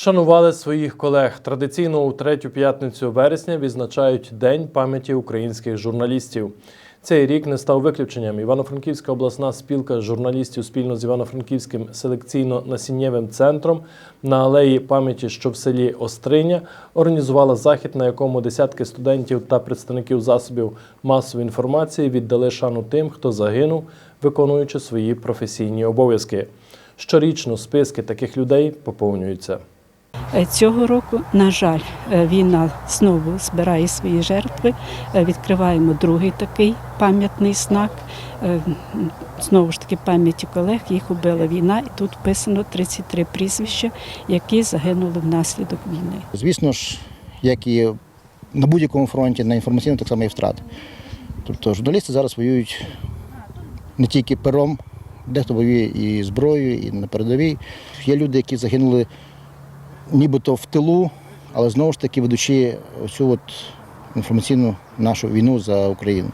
Вшанували своїх колег. Традиційно у третю п'ятницю вересня відзначають День пам'яті українських журналістів. Цей рік не став виключенням. Івано-Франківська обласна спілка журналістів спільно з Івано-Франківським селекційно-насіннєвим центром на алеї пам'яті, що в селі Остриня, організувала захід, на якому десятки студентів та представників засобів масової інформації віддали шану тим, хто загинув, виконуючи свої професійні обов'язки. Щорічно списки таких людей поповнюються. Е, Цього року, на жаль, е, війна знову збирає свої жертви. Е, Відкриваємо другий такий пам'ятний знак. Знову ж таки, пам'яті колег їх убила війна, і тут вписано 33 прізвища, які загинули внаслідок війни. Звісно ж, як і на будь-якому фронті, на інформаційному так само і втрати. Тобто журналісти зараз воюють не тільки пером, дехто воює і зброєю, і на передовій. Є люди, які загинули нібито в тилу, але знову ж таки ведучи цю от інформаційну нашу війну за Україну.